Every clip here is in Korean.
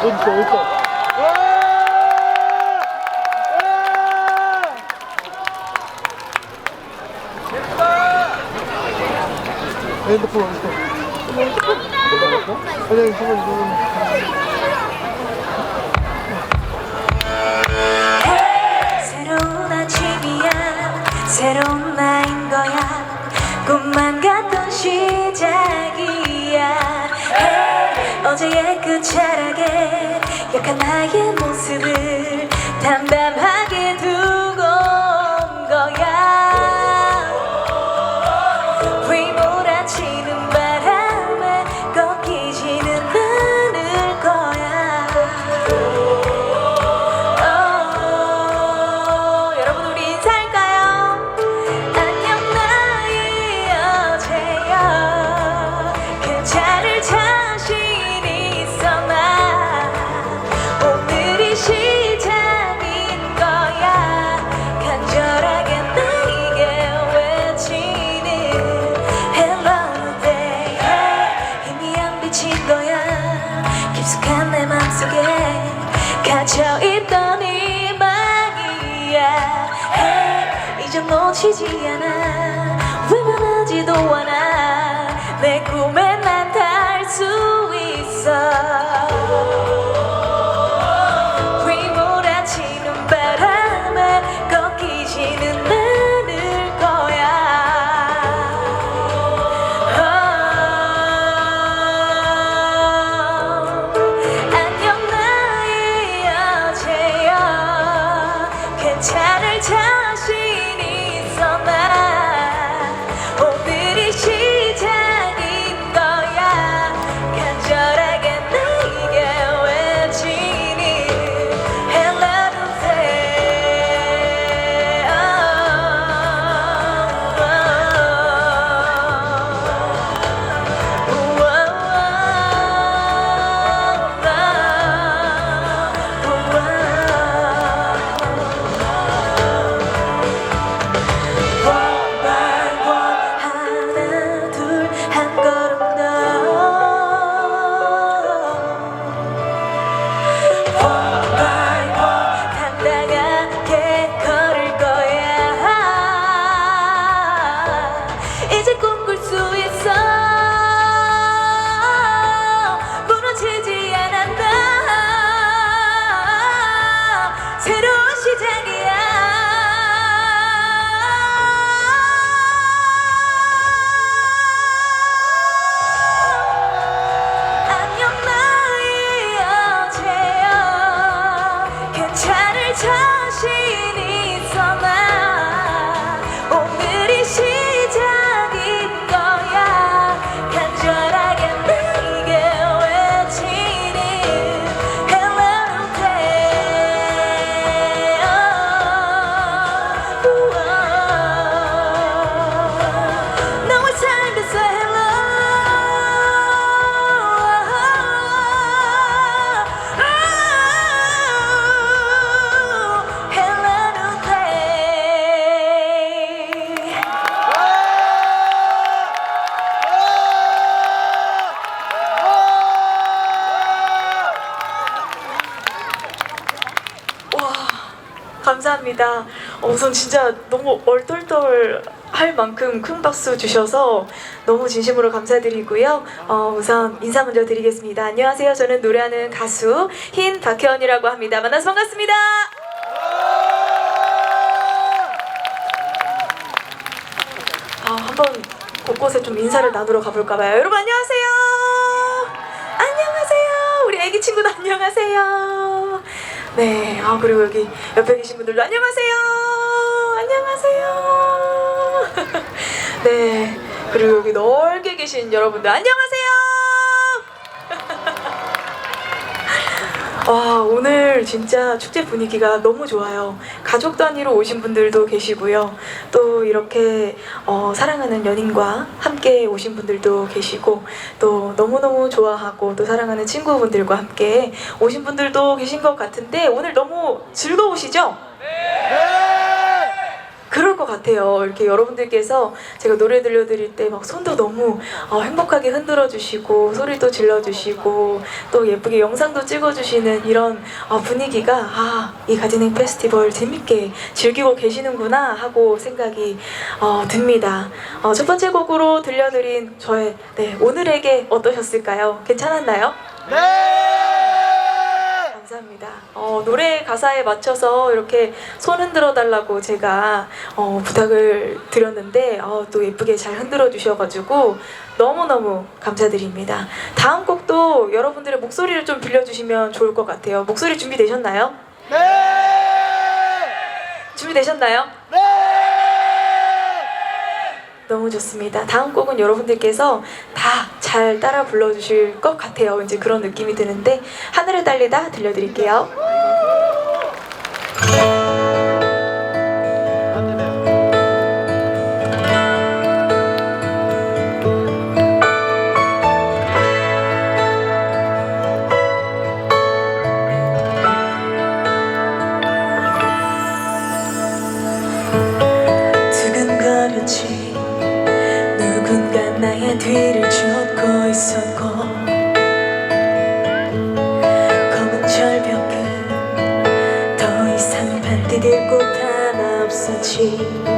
어디 있어, 있어. 핸드폰 어디 있어? 저거, 저거. 새로운 아침이야 새로운 나인 거야 꿈만 같던 Hey, 어제의 그 차라게 약한 나의 모습을 담담하게 어, 우선 진짜 너무 얼떨떨 할 만큼 큰 박수 주셔서 너무 진심으로 감사드리고요. 어, 우선 인사 먼저 드리겠습니다. 안녕하세요. 저는 노래하는 가수 흰 박혜원이라고 합니다. 만나서 반갑습니다. 아, 한번 곳곳에 좀 인사를 나누러 가볼까봐요. 여러분 안녕하세요. 안녕하세요. 우리 애기 친구도 안녕하세요. 네, 아 그리고 여기 옆에 계신 분들도 안녕하세요. 안녕하세요. 네, 그리고 여기 넓게 계신 여러분들 안녕하세요. 와 오늘 진짜 축제 분위기가 너무 좋아요. 가족 단위로 오신 분들도 계시고요. 또 이렇게 어, 사랑하는 연인과 함께 오신 분들도 계시고 또 너무너무 좋아하고 또 사랑하는 친구분들과 함께 오신 분들도 계신 것 같은데 오늘 너무 즐거우시죠? 그럴 것 같아요. 이렇게 여러분들께서 제가 노래 들려드릴 때 막 손도 너무 어, 행복하게 흔들어 주시고 소리도 질러 주시고 또 예쁘게 영상도 찍어 주시는 이런 어, 분위기가 아, 이 가진행 페스티벌 재밌게 즐기고 계시는구나 하고 생각이 어, 듭니다. 어, 첫 번째 곡으로 들려드린 저의 네, 오늘에게 어떠셨을까요? 괜찮았나요? 네! 감사합니다. 어, 노래 가사에 맞춰서 이렇게 손 흔들어 달라고 제가 어, 부탁을 드렸는데 어, 또 예쁘게 잘 흔들어 주셔가지고 너무너무 감사드립니다. 다음 곡도 여러분들의 목소리를 좀 빌려주시면 좋을 것 같아요. 목소리 준비되셨나요? 네! 준비되셨나요? 네! 너무 좋습니다. 다음 곡은 여러분들께서 다 잘 따라 불러주실 것 같아요. 왠지 그런 느낌이 드는데 하늘을 달리다 들려드릴게요. 반디딜 곳 하나 없었지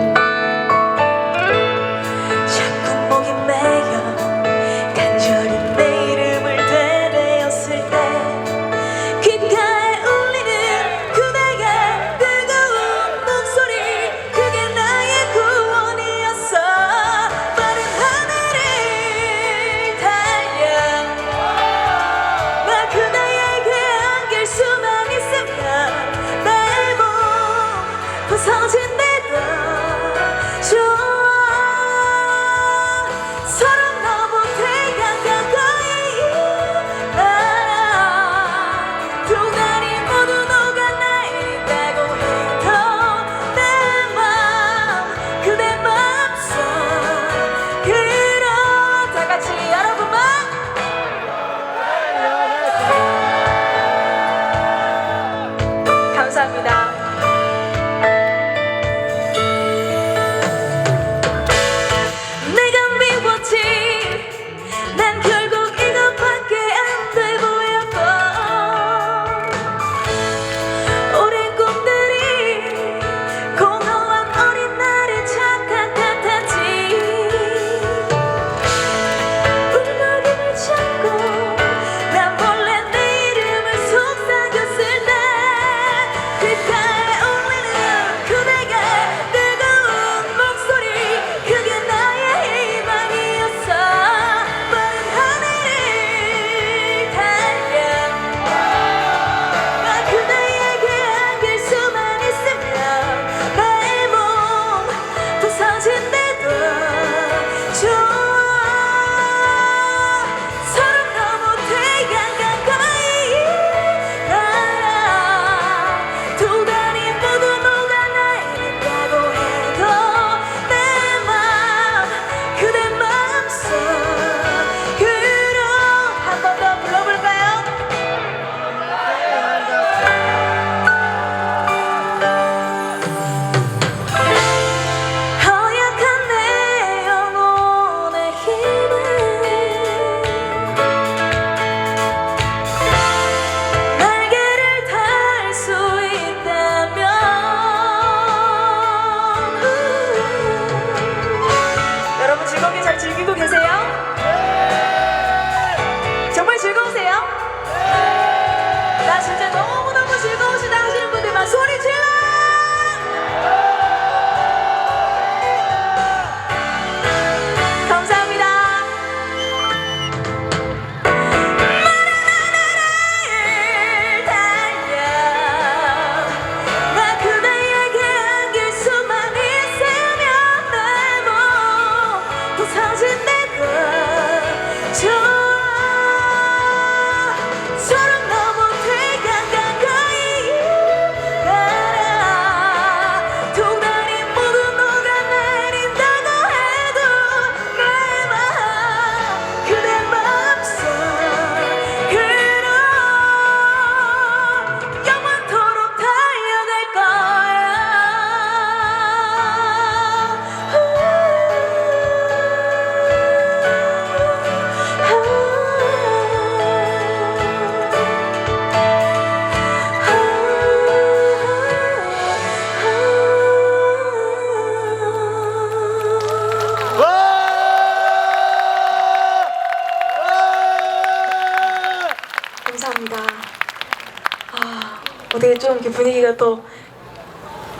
아, 어떻게 좀 이렇게 분위기가 또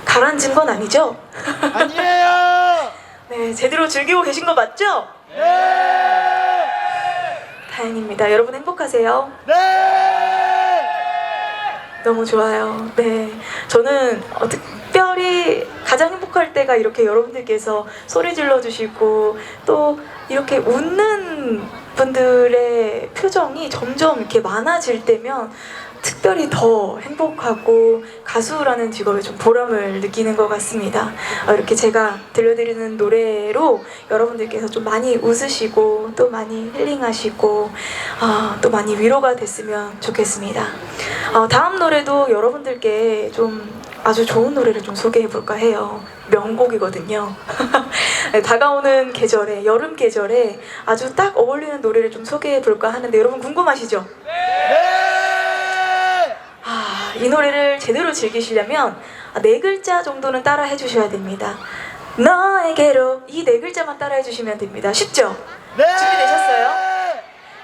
가라앉은 건 아니죠? 아니에요. 네, 제대로 즐기고 계신 거 맞죠? 네. 다행입니다. 여러분 행복하세요? 네. 너무 좋아요. 네. 저는 어, 특별히 가장 행복할 때가 이렇게 여러분들께서 소리 질러주시고 또 이렇게 웃는 분들의 표정이 점점 이렇게 많아질 때면 특별히 더 행복하고 가수라는 직업에 좀 보람을 느끼는 것 같습니다. 어, 이렇게 제가 들려드리는 노래로 여러분들께서 좀 많이 웃으시고 또 많이 힐링하시고 아, 또 많이 위로가 됐으면 좋겠습니다. 어, 다음 노래도 여러분들께 좀 아주 좋은 노래를 좀 소개해 볼까 해요. 명곡이거든요. 네, 다가오는 계절에 여름 계절에 아주 딱 어울리는 노래를 좀 소개해 볼까 하는데 여러분 궁금하시죠? 네. 아, 이 노래를 제대로 즐기시려면 아, 네 글자 정도는 따라 해주셔야 됩니다. 너에게로 이 네 글자만 따라 해주시면 됩니다. 쉽죠? 네. 준비되셨어요?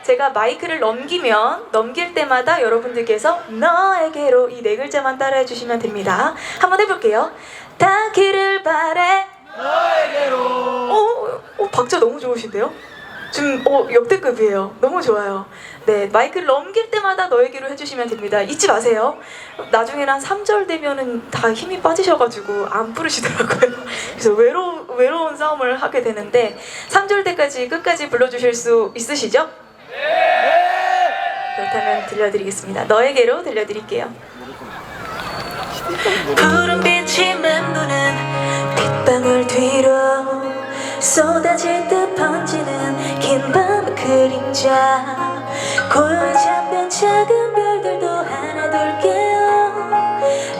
제가 마이크를 넘기면 넘길 때마다 여러분들께서 너에게로 이 네 글자만 따라 해주시면 됩니다. 한번 해볼게요. 닿기를 바래. 너에게로. 어, 어, 박자 너무 좋으신데요? 지금 어, 역대급이에요. 너무 좋아요. 네, 마이크를 넘길 때마다 너에게로 해주시면 됩니다. 잊지 마세요. 나중에는 한 3절 되면은 다 힘이 빠지셔가지고 안 부르시더라고요. 그래서 외로, 외로운 싸움을 하게 되는데 3절 때까지 끝까지 불러주실 수 있으시죠? 그렇다면 들려드리겠습니다. 너에게로 들려드릴게요. 푸른 빛이 맴도는 빗방울 뒤로 쏟아질 듯 번지는 긴 밤의 그림자. 고요히 잠든 작은 별들도 하나 둘게요.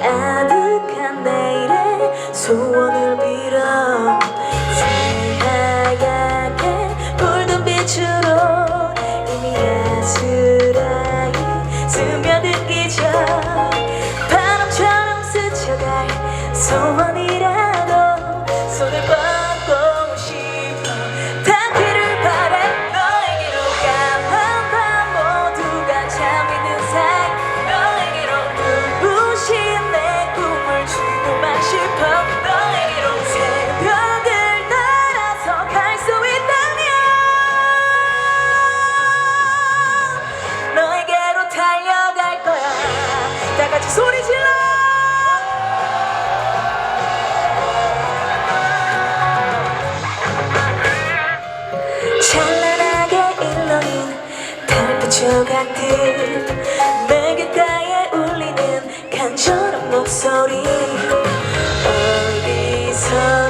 아득한 내일의 소원을 빌어. 새하얗게 붉은 빛으로 이미 아스라이 스며든 기적. 바람처럼 스쳐갈 소원이 간절한 목소리. 어디선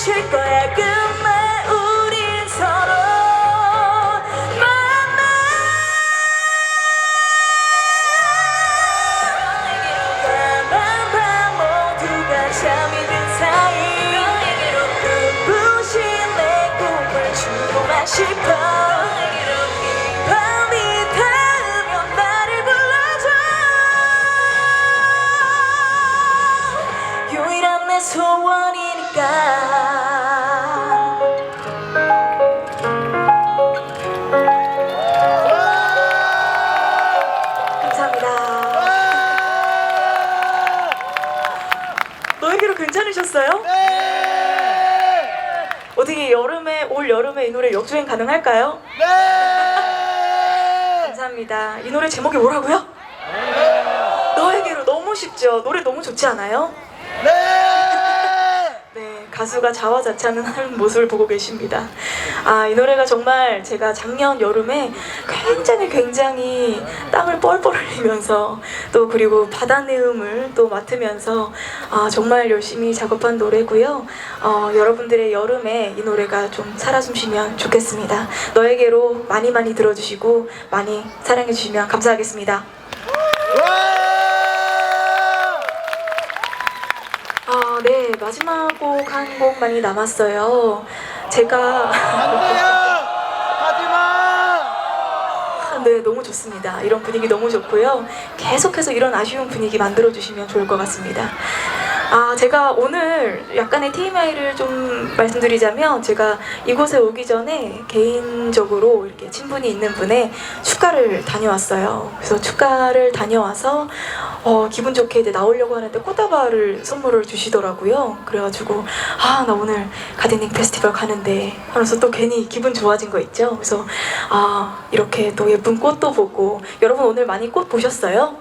내쉴 거야 끝 괜찮으셨어요? 네. 어떻게 여름에 올 여름에 이 노래 역주행 가능할까요? 네. 감사합니다. 이 노래 제목이 뭐라고요? 너에게로 너무 쉽죠. 노래 너무 좋지 않아요? 네. 네, 가수가 자화자찬하는 모습을 보고 계십니다. 아, 이 노래가 정말 제가 작년 여름에 굉장히 굉장히 땀을 뻘뻘 흘리면서 또 그리고 바다 내음을 또 맡으면서 아, 정말 열심히 작업한 노래고요. 어, 여러분들의 여름에 이 노래가 좀 살아 숨쉬면 좋겠습니다. 너에게로 많이 많이 들어주시고 많이 사랑해 주시면 감사하겠습니다. 와! 아, 네. 마지막 곡 한 곡만이 남았어요. 제가! 하지마! 네, 너무 좋습니다. 이런 분위기 너무 좋고요. 계속해서 이런 아쉬운 분위기 만들어 주시면 좋을 것 같습니다. 아, 제가 오늘 약간의 TMI를 좀 말씀드리자면 제가 이곳에 오기 전에 개인적으로 이렇게 친분이 있는 분의 축가를 다녀왔어요. 그래서 축가를 다녀와서 어, 기분 좋게 이제 나오려고 하는데 꽃다발을 선물을 주시더라고요. 그래가지고 아, 나 오늘 가든닝 페스티벌 가는데 하면서 또 괜히 기분 좋아진 거 있죠. 그래서 아, 이렇게 또 예쁜 꽃도 보고 여러분 오늘 많이 꽃 보셨어요?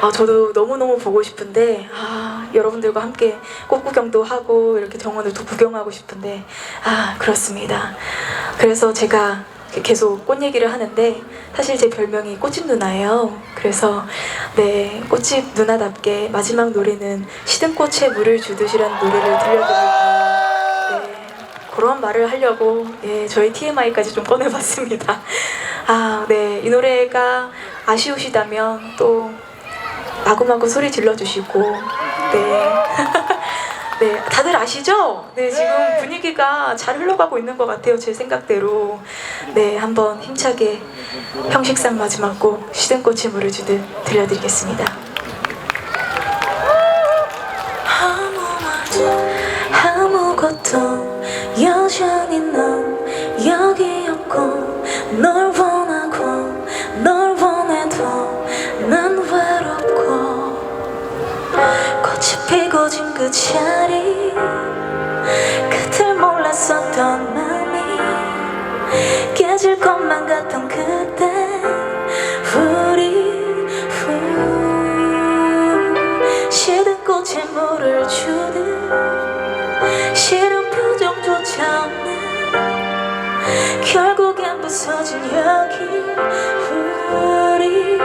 아, 저도 너무너무 보고 싶은데, 아, 여러분들과 함께 꽃 구경도 하고, 이렇게 정원을 또 구경하고 싶은데, 아, 그렇습니다. 그래서 제가 계속 꽃 얘기를 하는데, 사실 제 별명이 꽃집 누나예요. 그래서, 네, 꽃집 누나답게 마지막 노래는 시든 꽃에 물을 주듯이라는 노래를 들려드릴까. 네, 그런 말을 하려고, 예, 저희 TMI까지 좀 꺼내봤습니다. 아, 네, 이 노래가 아쉬우시다면 또, 마구마구 소리 질러주시고 네. 네, 다들 아시죠? 네, 지금 분위기가 잘 흘러가고 있는 것 같아요, 제 생각대로. 네, 한번 힘차게 형식상 마지막 곡 시든 꽃이 물을 주듯 들려드리겠습니다. 아무것도 여전히 넌 여기 없고 널 그 자리. 그들 몰랐었던 맘이 깨질 것만 같던 그때. 우리 후 시든 꽃에 물을 주듯 싫은 표정조차 없는 결국엔 부서진 여기. 우리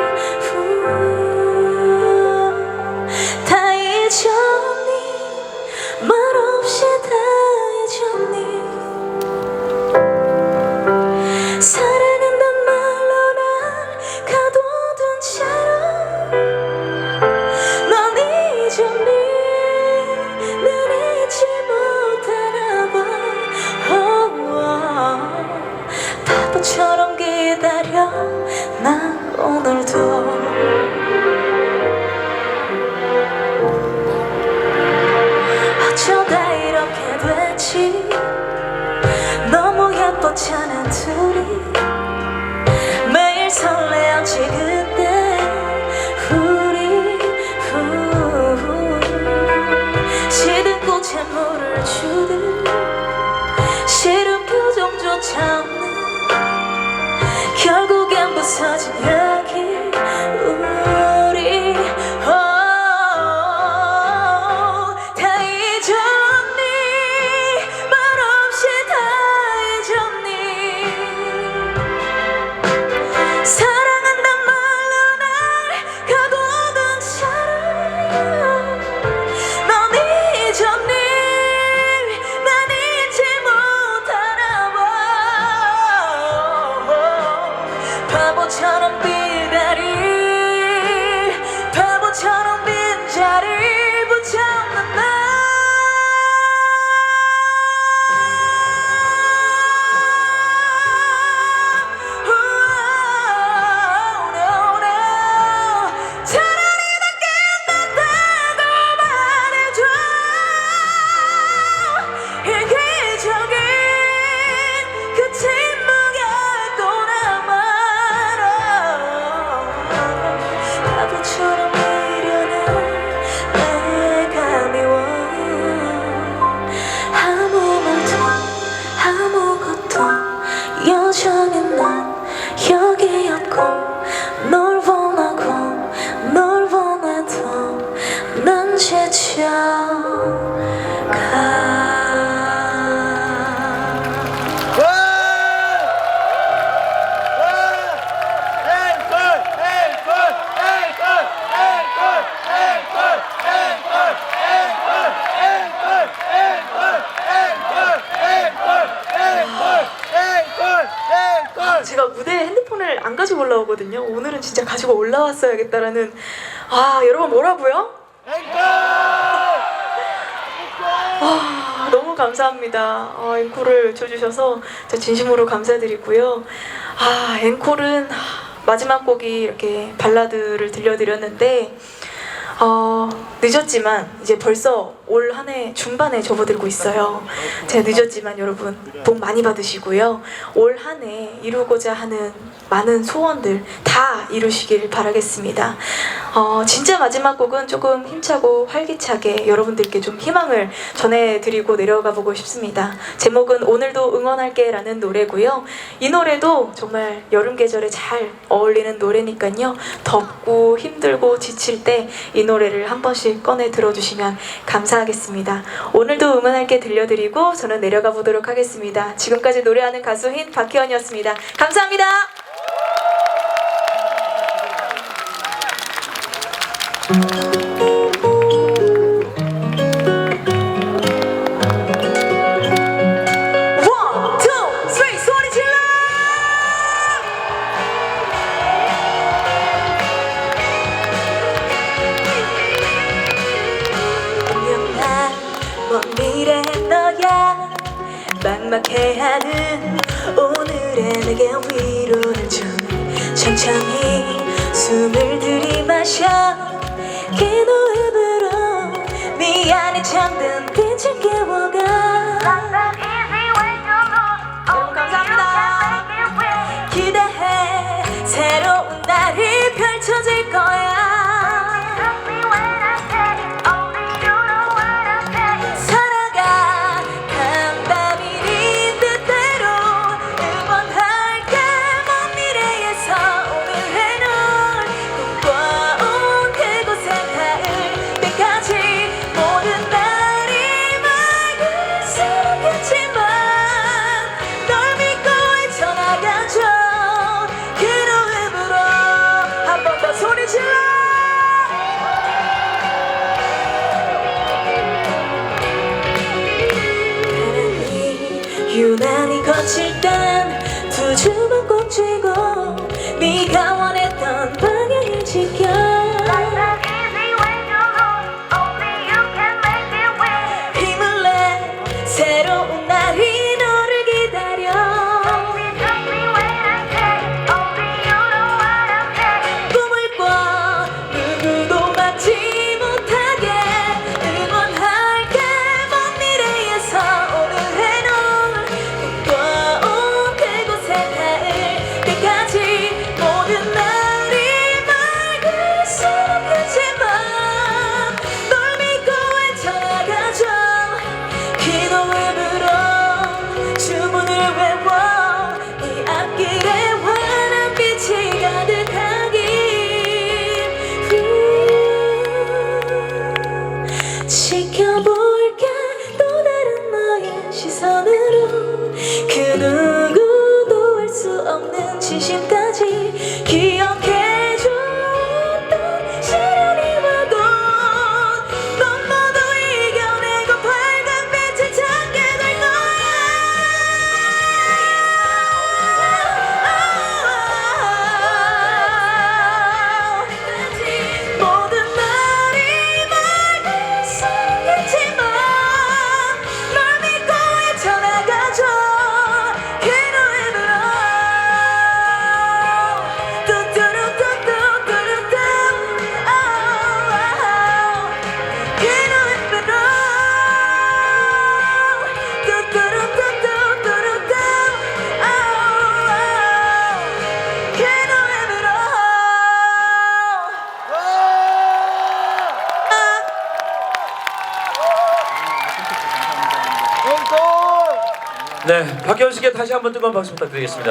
진짜 가지고 올라왔어야겠다라는 아 여러분 뭐라고요? 아, 너무 감사합니다. 아, 앵콜을 쳐주셔서 저 진심으로 감사드리고요. 아, 앵콜은 마지막 곡이 이렇게 발라드를 들려드렸는데 어, 늦었지만 이제 벌써 올 한 해 중반에 접어들고 있어요. 제가 늦었지만 여러분 복 많이 받으시고요. 올 한 해 이루고자 하는 많은 소원들 다 이루시길 바라겠습니다. 어, 진짜 마지막 곡은 조금 힘차고 활기차게 여러분들께 좀 희망을 전해드리고 내려가 보고 싶습니다. 제목은 오늘도 응원할게 라는 노래고요. 이 노래도 정말 여름 계절에 잘 어울리는 노래니까요. 덥고 힘들고 지칠 때 이 노래를 한 번씩 꺼내 들어주시면 감사 하겠습니다. 오늘도 응원할게 들려드리고 저는 내려가 보도록 하겠습니다. 지금까지 노래하는 가수인 박희원이었습니다. 감사합니다. 막막해하는 오늘의 내게 위로를 준 천천히 숨을 들이마셔. 긴 호흡으로 미안해 잠든 빛을 깨워가. 감사합니다. 기대해. 새로운 날이 펼쳐질 거야 다시 한번 뜨거운 박수 부탁드리겠습니다.